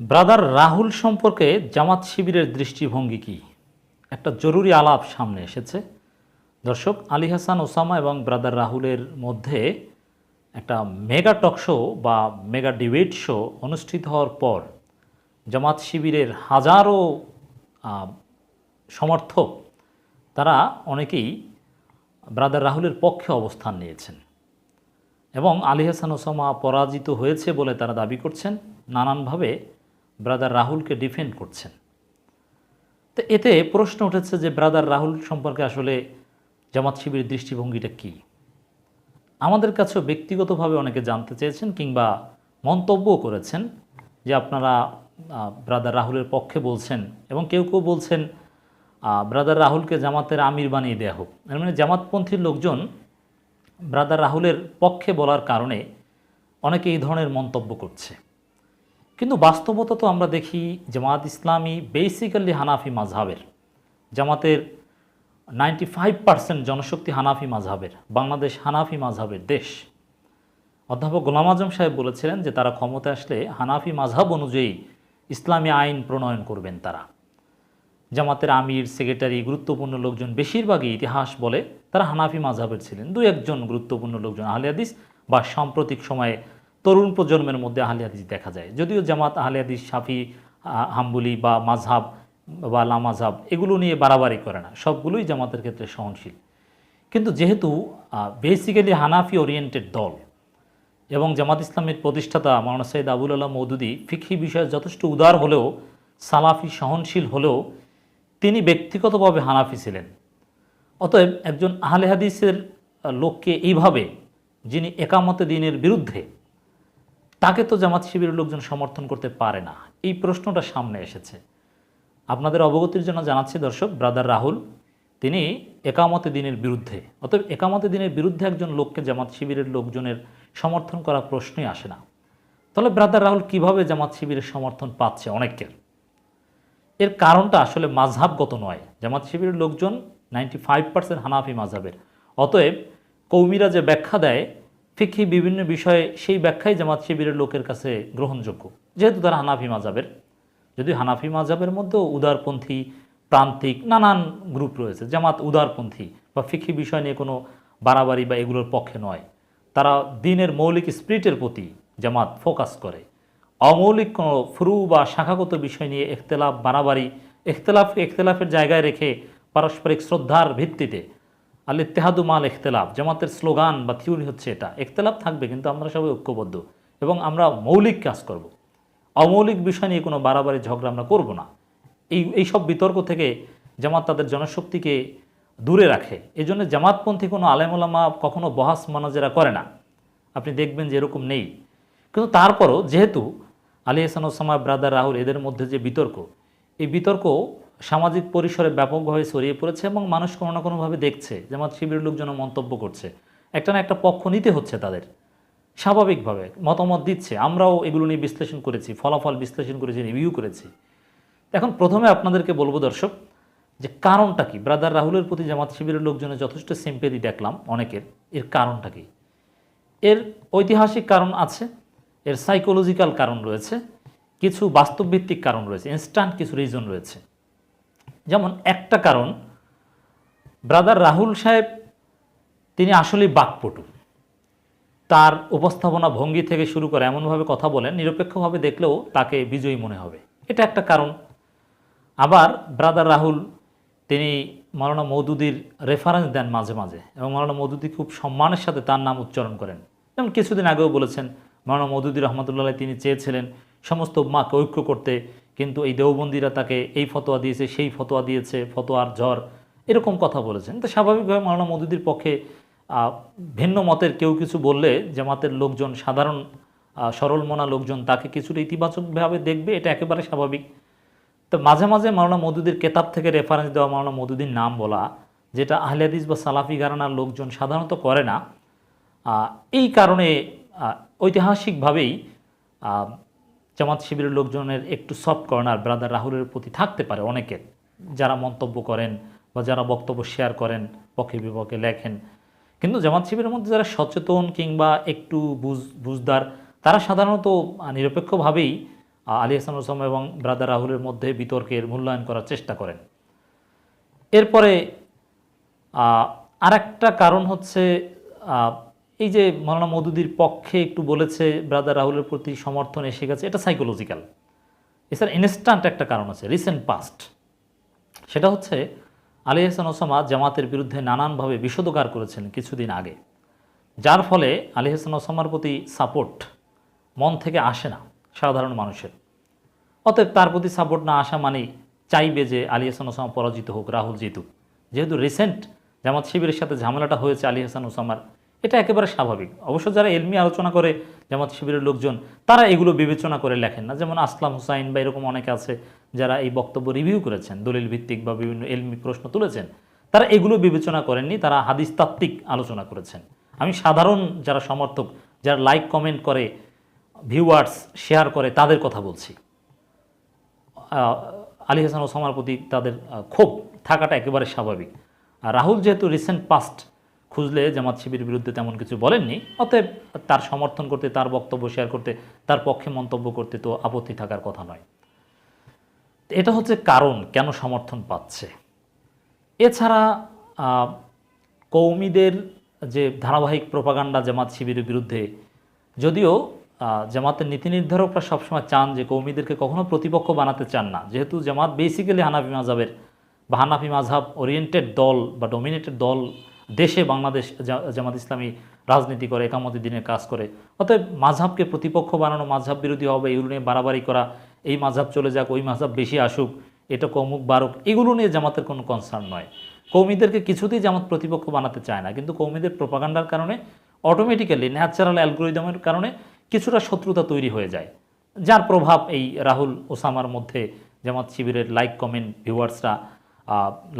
Brother Rahul সম্পর্কে জামাত শিবিরের দৃষ্টিভঙ্গি কি? একটা জরুরি আলাপ সামনে এসেছে। দর্শক, আলী হাসান, ওসামা এবং ব্রাদার রাহুলের মধ্যে একটা মেগা টক শো বা মেগা ডিবেট শো অনুষ্ঠিত হওয়ার পর জামাত শিবিরের হাজারো সমর্থক তারা অনেকেই ব্রাদার রাহুলের পক্ষে অবস্থান নিয়েছেন এবং আলী হাসান, ওসামা পরাজিত হয়েছে বলে তারা দাবি করছেন। নানানভাবে ব্রাদার রাহুলকে ডিফেন্ড করছেন। তো এতে প্রশ্ন উঠেছে যে ব্রাদার রাহুল সম্পর্কে আসলে জামাত শিবিরের দৃষ্টিভঙ্গিটা কী? আমাদের কাছেও ব্যক্তিগতভাবে অনেকে জানতে চেয়েছেন কিংবা মন্তব্যও করেছেন যে আপনারা ব্রাদার রাহুলের পক্ষে বলছেন এবং কেউ কেউ বলছেন ব্রাদার রাহুলকে জামাতের আমির বানিয়ে দেওয়া হোক। এর মানে জামাতপন্থীর লোকজন ব্রাদার রাহুলের পক্ষে বলার কারণে অনেকে এই ধরনের মন্তব্য করছে। কিন্তু বাস্তবতা তো আমরা দেখি জামাত ইসলামী বেসিক্যালি হানাফি মাঝহাবের জামাতের নাইনটি ফাইভ পার্সেন্ট জনশক্তি হানাফি মাঝহাবের বাংলাদেশ হানাফি মাঝহাবের দেশ। অধ্যাপক গোলাম আজম সাহেব বলেছিলেন যে তারা ক্ষমতা আসলে হানাফি মাঝহাব অনুযায়ী ইসলামী আইন প্রণয়ন করবেন তারা। জামাতের আমির, সেক্রেটারি, গুরুত্বপূর্ণ লোকজন বেশিরভাগই ইতিহাস বলে তারা হানাফি মাঝহাবের ছিলেন। দু একজন গুরুত্বপূর্ণ লোকজন, আহলে হাদিস বা সাম্প্রতিক সময়ে তরুণ প্রজন্মের মধ্যে আহলে হাদিস দেখা যায়। যদিও জামাত আহলে হাদিস সাফি হাম্বুলি বা মাঝহাব বা লামাঝাব এগুলো নিয়ে বাড়াবাড়ি করে না। সবগুলোই জামাতের ক্ষেত্রে সহনশীল। কিন্তু যেহেতু বেসিক্যালি হানাফি ওরিয়েন্টেড দল এবং জামাত ইসলামের প্রতিষ্ঠাতা মাওলানা সৈয়দ আবুল আল্লাহ মৌদুদি ফিকহি বিষয়ে যথেষ্ট উদার হলেও, সালাফি সহনশীল হলেও তিনি ব্যক্তিগতভাবে হানাফি ছিলেন। অতএব একজন আহলে হাদিসের লোককে এইভাবে যিনি একামতে দিনের বিরুদ্ধে তাকে তো জামাত শিবিরের লোকজন সমর্থন করতে পারে না। এই প্রশ্নটা সামনে এসেছে। আপনাদের অবগতির জন্য জানাচ্ছি দর্শক, ব্রাদার রাহুল, তিনি একামতে দিনের বিরুদ্ধে, অতএব একামতে দিনের বিরুদ্ধে একজন লোককে জামাত শিবিরের লোকজনের সমর্থন করা প্রশ্নই আসে না। তাহলে ব্রাদার রাহুল কীভাবে জামাত শিবিরের সমর্থন পাচ্ছে অনেকের এর কারণটা আসলে মাঝহাবগত নয়। জামাত শিবিরের লোকজন নাইনটি ফাইভ পার্সেন্ট হানাফি মাঝহাবের। অতএব কৌমিরা যে ব্যাখ্যা দেয় ফিকি বিভিন্ন বিষয়ে সেই ব্যাখ্যাই জামাত শিবিরের লোকের কাছে গ্রহণযোগ্য। যেহেতু তারা হানাফি মাঝহাবের যদি হানাফি মাজাবের মধ্যেও উদারপন্থী, প্রান্তিক নানান গ্রুপ রয়েছে। জামাত উদারপন্থী বা ফিকি বিষয় নিয়ে কোনো বাড়াবাড়ি বা এগুলোর পক্ষে নয়। তারা দিনের মৌলিক স্পিরিটের প্রতি জামাত ফোকাস করে। অমৌলিক কোনো ফ্রু বা শাখাগত বিষয় নিয়ে এখতেলাফ, বাড়াবাড়ি এখতেলাফকে এখতেলাফের জায়গায় রেখে পারস্পরিক শ্রদ্ধার ভিত্তিতে আল ইত্তেহাদু মাল এখতেলাফ জামাতের স্লোগান বা থিওরি হচ্ছে এটা। এখতেলাফ থাকবে কিন্তু আমরা সবাই ঐক্যবদ্ধ এবং আমরা মৌলিক কাজ করব। অমৌলিক বিষয় নিয়ে কোনো বাড়াবাড়ি, ঝগড়া আমরা করব না। এই এইসব বিতর্ক থেকে জামাত তাদের জনশক্তিকে দূরে রাখে। এই জন্য জামাতপন্থী কোনো আলেমুলামা কখনো বহাস মানাজেরা করে না। আপনি দেখবেন যে এরকম নেই। কিন্তু তারপরও যেহেতু আলী হাসান ওসামা, ব্রাদার রাহুল, এদের মধ্যে যে বিতর্ক, এই বিতর্ক সামাজিক পরিসরে ব্যাপকভাবে ছড়িয়ে পড়েছে এবং মানুষ কোনো না কোনোভাবে দেখছে জামাত শিবিরের লোকজন মন্তব্য করছে। একটা না একটা পক্ষ নিতে হচ্ছে তাদের। স্বাভাবিকভাবে মতামত দিচ্ছে। আমরাও এগুলো নিয়ে বিশ্লেষণ করেছি, ফলাফল বিশ্লেষণ করেছি রিভিউ করেছি। এখন প্রথমে আপনাদেরকে বলব দর্শক, যে কারণটা কি? ব্রাদার রাহুলের প্রতি জামাত শিবিরের লোকজনের যথেষ্ট সিম্পেদি দেখলাম অনেকের, এর কারণটা কি? এর ঐতিহাসিক কারণ আছে, এর সাইকোলজিক্যাল কারণ রয়েছে, কিছু বাস্তবভিত্তিক কারণ রয়েছে ইনস্ট্যান্ট কিছু রিজন রয়েছে। যেমন একটা কারণ, ব্রাদার রাহুল সাহেব, তিনি আসলেই বাকপটু। তার উপস্থাপনা ভঙ্গি থেকে শুরু করে এমনভাবে কথা বলেন, নিরপেক্ষভাবে দেখলেও তাকে বিজয়ী মনে হবে। এটা একটা কারণ। আবার ব্রাদার রাহুল, তিনি মৌলানা মৌদুদির রেফারেন্স দেন মাঝে মাঝে এবং মৌলানা মৌদুদি খুব সম্মানের সাথে তার নাম উচ্চারণ করেন। যেমন কিছুদিন আগেও বলেছেন মৌলানা মৌদুদি রহমতুল্লাহ তিনি চেয়েছিলেন, সমস্ত মাকে ঐক্য করতে কিন্তু এই দেওবন্দিরা তাকে এই ফতোয়া দিয়েছে, সেই ফতোয়া দিয়েছে, ফতোয়ার ঝড়, এরকম কথা বলেছেন। তো স্বাভাবিকভাবে মৌলানা মৌদুদির পক্ষে ভিন্ন মতের কেউ কিছু বললে জামাতের লোকজন, সাধারণ সরল মনা লোকজন তাকে কিছুটা ইতিবাচকভাবে দেখবে, এটা একেবারে স্বাভাবিক। তো মাঝে মাঝে মাওলানা মদুদির কেতাব থেকে রেফারেন্স দেওয়া মাওলানা মদুদির নাম বলা, যেটা আহলে হাদিস বা সালাফি গারানার লোকজন সাধারণত করে না এই কারণে ঐতিহাসিকভাবেই জামাত শিবিরের লোকজনের একটু সফট কর্নার ব্রাদার রাহুলের প্রতি থাকতে পারে অনেকের যারা মন্তব্য করেন বা যারা বক্তব্য শেয়ার করেন পক্ষে বিপক্ষে লেখেন। কিন্তু জামাত শিবিরের মধ্যে যারা সচেতন কিংবা একটু বুঝ, বুঝদার, তারা সাধারণত নিরপেক্ষভাবেই আলী হাসান ওসামা এবং ব্রাদার রাহুলের মধ্যে বিতর্কের মূল্যায়ন করার চেষ্টা করেন। এরপরে আর একটা কারণ হচ্ছে এই যে মৌলানা মদুদির পক্ষে একটু বলেছে ব্রাদার রাহুলের প্রতি সমর্থন এসে গেছে, এটা সাইকোলজিক্যাল এছাড়া ইনস্ট্যান্ট একটা কারণ আছে রিসেন্ট পাস্ট সেটা হচ্ছে, আলী হাসান ওসামা জামাতের বিরুদ্ধে নানানভাবে বিষোদগার করেছেন কিছুদিন আগে। যার ফলে আলী হাসান ওসামার প্রতি সাপোর্ট মন থেকে আসে না সাধারণ মানুষের। অতএব তার প্রতি সাপোর্ট না আসা মানেই চাইবে যে আলী হাসান ওসামা পরাজিত হোক, রাহুল জিতুক। যেহেতু রিসেন্ট জামাত শিবিরের সাথে ঝামেলাটা হয়েছে আলী হাসান ওসামার এটা একেবারে স্বাভাবিক। অবশ্য যারা এলমি আলোচনা করে, জামাত শিবিরের লোকজন, তারা এগুলো বিবেচনা করে লেখেন না। যেমন আসলাম হুসাইন বা এরকম অনেকে আছে যারা এই বক্তব্য রিভিউ করেছেন দলিল ভিত্তিক বা বিভিন্ন এলমি প্রশ্ন তুলেছেন। তারা এগুলো বিবেচনা করেননি, তারা হাদিস তাত্ত্বিক আলোচনা করেছেন। আমি সাধারণ যারা সমর্থক, যারা লাইক কমেন্ট করে ভিউয়ার্স শেয়ার করে, তাদের কথা বলছি। আলী হাসান ওসামার প্রতি তাদের ক্ষোভ থাকাটা একেবারে স্বাভাবিক। আর রাহুল যেহেতু রিসেন্ট পাস্ট খুঁজলে জামাত শিবির বিরুদ্ধে তেমন কিছু বলেননি। অতএব তার সমর্থন করতে, তার বক্তব্য শেয়ার করতে, তার পক্ষে মন্তব্য করতে তো আপত্তি থাকার কথা নয়। এটা হচ্ছে কারণ কেন সমর্থন পাচ্ছে। এছাড়া কৌমিদের যে ধারাবাহিক প্রপাগান্ডা জামাত শিবিরের বিরুদ্ধে, যদিও জামাতের নীতি নির্ধারকরা সবসময় চান যে কৌমিদেরকে কখনো প্রতিপক্ষ বানাতে চান না। যেহেতু জামাত বেসিক্যালি হানাফি মাঝাবের বা হানাফি মাঝাব ওরিয়েন্টেড দল বা ডমিনেটেড দল দেশে বাংলাদেশ জামাত ইসলামী রাজনীতি করে একামতি দিনের কাজ করে। অতএব মাঝহাবকে প্রতিপক্ষ বানানো, মাঝহাব বিরোধী হবে, এগুলো নিয়ে বাড়াবাড়ি করা, এই মাঝহাব চলে যাক, ওই মাঝহাব বেশি আসুক, এটা কমুক বারুক এগুলো নিয়ে জামাতের কোনো কনসার্ন নয়। কৌমিদেরকে কিছুতেই জামাত প্রতিপক্ষ বানাতে চায় না, কিন্তু কৌমিদের প্রপাগান্ডার কারণে অটোমেটিক্যালি ন্যাচারাল অ্যালগোরিদমের কারণে কিছুটা শত্রুতা তৈরি হয়ে যায়। যার প্রভাব এই রাহুল ওসামার মধ্যে, জামাত শিবিরের লাইক কমেন্ট ভিউয়ার্সরা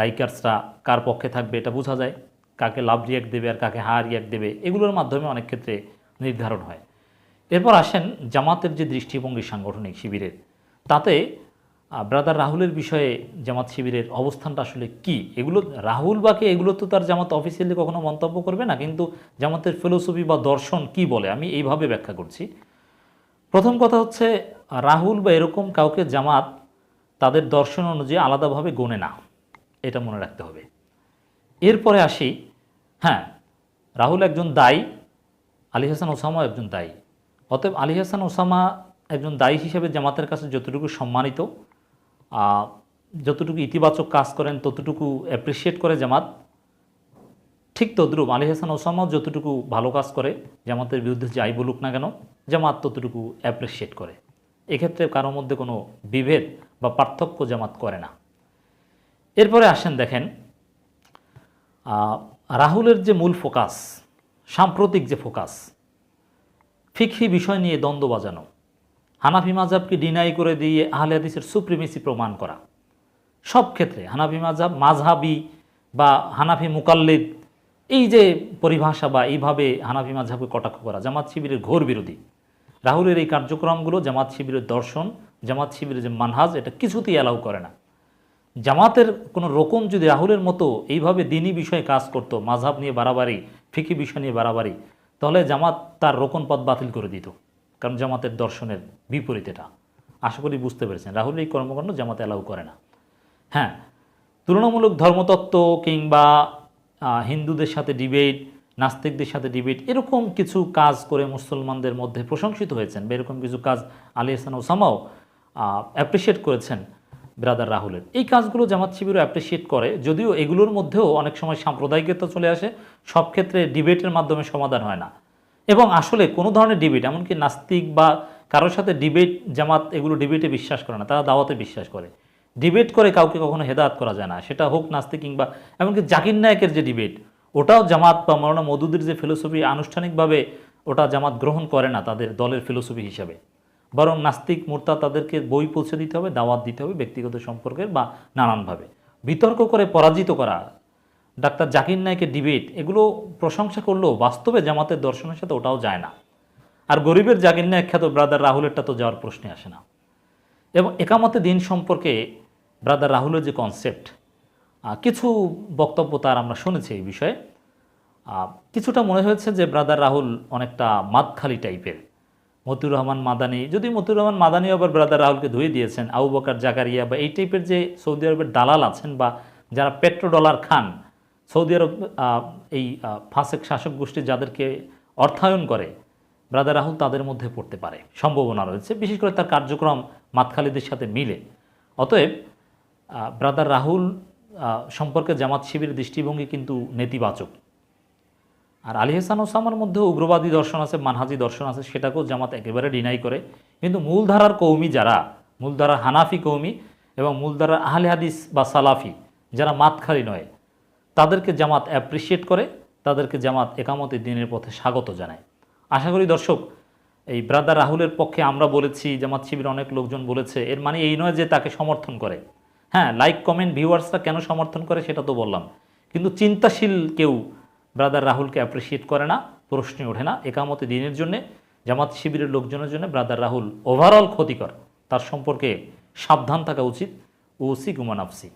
লাইকার্সরা কার পক্ষে থাকবে, এটা বোঝা যায়। কাকে লাভ রিয়াক্ট দেবে আর কাকে হা রিয়াক্ট দেবে, এগুলোর মাধ্যমে অনেক ক্ষেত্রে নির্ধারণ হয়। এরপর আসেন জামাতের যে দৃষ্টিভঙ্গি সাংগঠনিক শিবিরের, তাতে ব্রাদার রাহুলের বিষয়ে জামাত শিবিরের অবস্থানটা আসলে কি? এগুলো, রাহুল বাকে এগুলো তো তার জামাত অফিসিয়ালি কখনো মন্তব্য করবে না, কিন্তু জামাতের ফিলোসফি বা দর্শন কি বলে, আমি এইভাবে ব্যাখ্যা করছি। প্রথম কথা হচ্ছে, রাহুল বা এরকম কাউকে জামাত তাদের দর্শন অনুযায়ী আলাদাভাবে গোনে না, এটা মনে রাখতে হবে। এরপরে আসি হ্যাঁ রাহুল একজন দায়ী, আলী হাসান ওসামাও একজন দায়ী। অতএব আলী হাসান ওসামা একজন দায়ী হিসেবে জামাতের কাছে যতটুকু সম্মানিত যতটুকু ইতিবাচক কাজ করেন, ততটুকু অ্যাপ্রিসিয়েট করে জামাত, ঠিক তদ্রুপ আলী হাসান ওসামাও যতটুকু ভালো কাজ করে, জামাতের বিরুদ্ধে যাই বলুক না কেন, জামাত ততটুকু অ্যাপ্রিসিয়েট করে। এক্ষেত্রে কারোর মধ্যে কোনো বিভেদ বা পার্থক্য জামাত করে না। এরপরে আসেন দেখেন রাহুলের যে মূল ফোকাস, সাম্প্রতিক যে ফোকাস, ফিকহি বিষয় নিয়ে দ্বন্দ্ব বাজানো, হানাফি মাজাবকে ডিনাই করে দিয়ে আহলে হাদিসের সুপ্রিমেসি প্রমাণ করা, সব ক্ষেত্রে হানাফি মাজাব মাঝহাবি বা হানাফি মুকাল্লিদ, এই যে পরিভাষা বা এইভাবে হানাফি মাঝহাবকে কটাক্ষ করা, জামাত শিবিরের ঘোর বিরোধী। রাহুলের এই কার্যক্রমগুলো জামাত শিবিরের দর্শন, জামাত শিবিরের যে মানহাজ, এটা কিছুতেই অ্যালাউ করে না। জামাতের কোনো রকম যদি রাহুলের মতো এইভাবে দিনই বিষয়ে কাজ করতো, মাঝহাব নিয়ে বাড়াবাড়ি, ফিকি বিষয় নিয়ে বাড়াবাড়ি, তাহলে জামাত তার রোকন পথ বাতিল করে দিত, কারণ জামাতের দর্শনের বিপরীত এটা। আশা করি বুঝতে পেরেছেন, রাহুল এই কর্মকাণ্ড জামাত অ্যালাউ করে না। হ্যাঁ তুলনামূলক ধর্মতত্ত্ব কিংবা হিন্দুদের সাথে ডিবেট, নাস্তিকদের সাথে ডিবেট, এরকম কিছু কাজ করে মুসলমানদের মধ্যে প্রশংসিত হয়েছেন বা এরকম কিছু কাজ আলী হাসান ওসামাও অ্যাপ্রিসিয়েট করেছেন। ব্রাদার রাহুলের। এই কাজগুলো জামাত শিবিরও অ্যাপ্রিসিয়েট করে, যদিও এগুলোর মধ্যেও অনেক সময় সাম্প্রদায়িকতা চলে আসে, সব ক্ষেত্রে ডিবেটের মাধ্যমে সমাধান হয় না। এবং আসলে কোনো ধরনের ডিবেট, এমনকি নাস্তিক বা কারোর সাথে ডিবেট, জামাত এগুলো ডিবেটে বিশ্বাস করে না, তারা দাওয়াতে বিশ্বাস করে। ডিবেট করে কাউকে কখনো হেদায়ত করা যায় না, সেটা হোক নাস্তিক কিংবা, এমনকি জাকির নায়কের যে ডিবেট, ওটাও জামাত বা মৌলানা মদুদের যে ফিলোসফি আনুষ্ঠানিকভাবে ওটা জামাত গ্রহণ করে না তাদের দলের ফিলোসফি হিসাবে। বরং নাস্তিক মূর্তা তাদেরকে বই পৌঁছে দিতে হবে, দাওয়াত দিতে হবে ব্যক্তিগত সম্পর্কের বা নানানভাবে। বিতর্ক করে পরাজিত করা ডাক্তার জাকির নায়কের ডিবেট, এগুলো প্রশংসা করলেও বাস্তবে জামাতের দর্শনের সাথে ওটাও যায় না। আর গরিবের জাকির নায়ক খ্যাত ব্রাদার রাহুলেরটা তো যাওয়ার প্রশ্নে আসে না। এবং একামতে দিন সম্পর্কে ব্রাদার রাহুলের যে কনসেপ্ট কিছু বক্তব্য তার আমরা শুনেছি এই বিষয়ে। কিছুটা মনে হয়েছে যে ব্রাদার রাহুল অনেকটা মাতখালি টাইপের মতিউর রহমান মাদানি। যদি মতিউর রহমান মাদানি আবার ব্রাদার রাহুলকে ধুয়ে দিয়েছেন, আবু বকার, জাকারিয়া বা এই টাইপের যে সৌদি আরবের দালাল আছেন বা যারা পেট্রো ডলার খান, সৌদি আরব এই ফাঁসেক শাসক গোষ্ঠী যাদেরকে অর্থায়ন করে ব্রাদার রাহুল তাদের মধ্যে পড়তে পারে। সম্ভাবনা রয়েছে, বিশেষ করে তার কার্যক্রম মাতখালিদের সাথে মিলে। অতএব ব্রাদার রাহুল সম্পর্কে জামাত শিবিরের দৃষ্টিভঙ্গি কিন্তু নেতিবাচক। আর আলী হাসান ওসামার মধ্যে উগ্রবাদী দর্শন আছে, মানহাজি দর্শন আছে, সেটাকেও জামাত একেবারে ডিনাই করে। কিন্তু মূলধারার কৌমি যারা, মূলধারার হানাফি কৌমি এবং মূলধারার আহলে হাদিস বা সালাফি, যারা মাতখালি নয়, তাদেরকে জামাত অ্যাপ্রিসিয়েট করে, তাদেরকে জামাত একামতের দিনের পথে স্বাগত জানায়। আশা করি দর্শক, এই ব্রাদার রাহুলের পক্ষে আমরা বলেছি, জামাত শিবির অনেক লোকজন বলেছে, এর মানে এই নয় যে তাকে সমর্থন করে। হ্যাঁ লাইক কমেন্ট ভিউয়ার্সরা কেন সমর্থন করে সেটা তো বললাম। কিন্তু চিন্তাশীল কেউ ব্রাদার রাহুলকে অ্যাপ্রিসিয়েট করে না, প্রশ্নই ওঠে না। একামতে দিনের জন্যে, জামাত শিবিরের লোকজনের জন্য ব্রাদার রাহুল ওভারঅল ক্ষতিকর। তার সম্পর্কে সাবধান থাকা উচিত। ওসি গুমান আফসি